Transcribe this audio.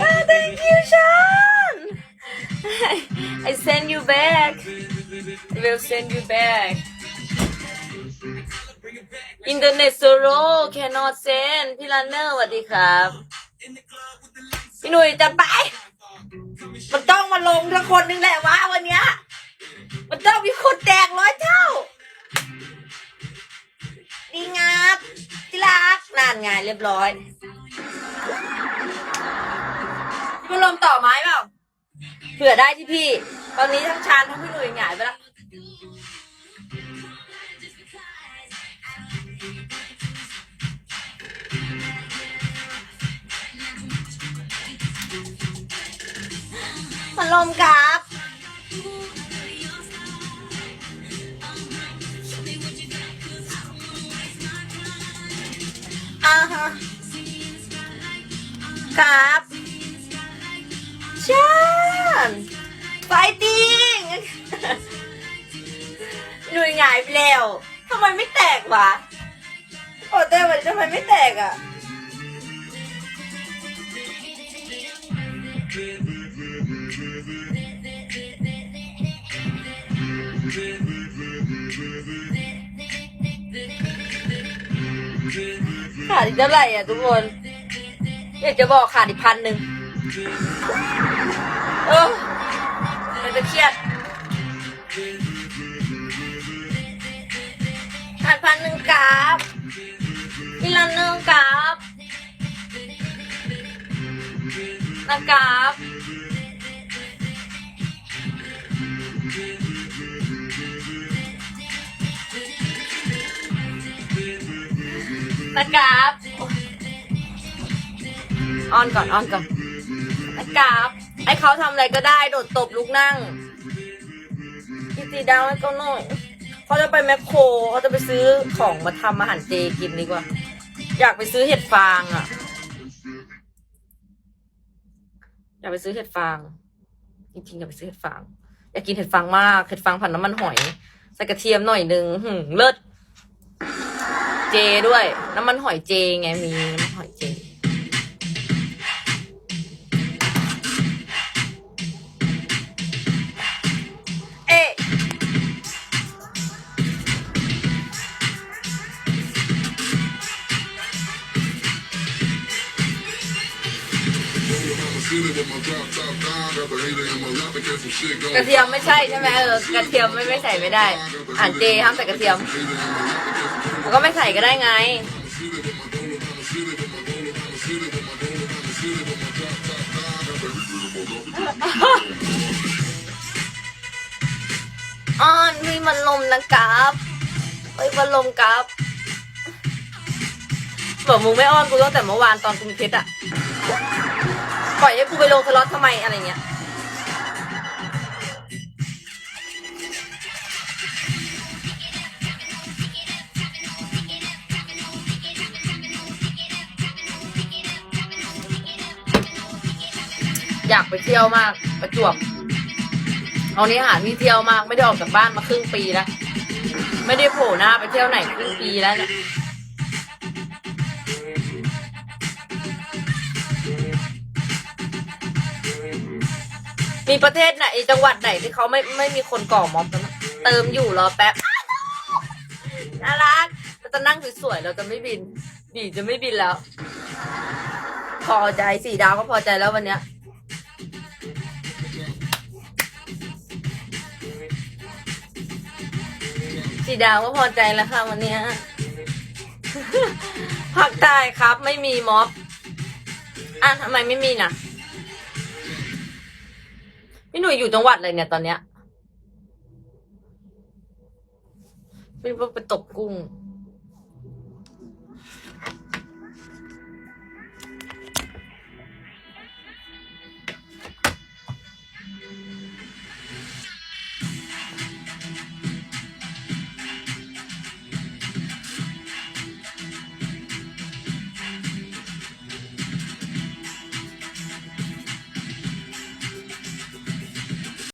Ah, thank you, Sean! Send you back I will send you back Internet slow cannot send พี่ลันเนอร์สวัสดีครับ พี่หนุ่ยจัดไป มันต้องมาลงทั้งคนนึงแหละวะวันเนี้ย มันต้องมีคนแตกร้อยเท่า ดีงับที่รักนานไงเรียบร้อยพี่ลมต่อไม้เปล่าเผื่อได้ที่พี่ ตอนนี้ทั้งชานทั้งพี่หนุ่ยหงายไปแล้วพัดลมครับอ่าฮะครับชานไฟติ้ง หน่ยหงายไปแล้วทำไมไม่แตกวะโอ้แต่วันนี้ทำไมไม่แตกอะขาดอีกเท่าไหร่อะทุกคน อยากจะบอกขาดอีกพันหนึ่ง เออ มันจะเครียด ขาดพันหนึ่งกราฟอีลันเนอร์กราฟนะกราฟนะกราฟออนก่อนออนก่อนนะกราฟไอเขาทำอะไรก็ได้ โดดตบลุกนั่ง อีดาวให้เขาหน่อยเขาจะไปแมคโครเขาจะไปซื้อของมาทำอาหารเจกินดีกว่า อยากไปซื้อเห็ดฟางอะ อยากไปซื้อเห็ดฟาง จริงๆอยากไปซื้อเห็ดฟาง อยากกินเห็ดฟางมาก เห็ดฟางผัดน้ำมันหอย ใส่กระเทียมหน่อยหนึ่งหืมเลิศ เจด้วย น้ำมันหอยเจไงมีน้ำมันหอยเจ กระเทียมไม่ใช่ใช่ไหมเออกระเทียมไม่ไม่ใส่ไม่ได้อาหารเจห้ามใส่กระเทียมแล้วก็ไม่ใส่ก็ได้ไงอ้อนมีมันลมนะครับเฮ้ยมันลมครับบอกมึงไม่อ้อนกูตั้งแต่เมื่อวานตอนกูมีเพชรอะ ล่อยให้กูไปลงสล็อตทำไมอะไรเงี้ยอยากไปเที่ยวมาก ประจวบเอานี้หาที่เที่ยวมาก ไม่ได้ออกจากบ้านมาครึ่งปีแล้ว ไม่ได้โผล่หน้าไปเที่ยวไหนครึ่งปีแล้วเนี่ย มีประเทศไหนจังหวัดไหนที่เขาไม่ไม่มีคนก่อม็อบกันบ้างเติมอยู่รอแป๊บ น่ารักเราจะนั่งสวยๆเราจะไม่บินบีจะไม่บินแล้ว พอใจสี่ดาวก็พอใจแล้ววันเนี้ย สี่ดาวก็พอใจแล้วค่ะวันเนี้ยภาคใต้ครับ ไม่มีม็อบอะทำไมไม่มีน่ะ พี่หนุ่ยอยู่จังหวัดอะไรเนี่ยตอนเนี้ยไม่ว่าไปตกกุ้ง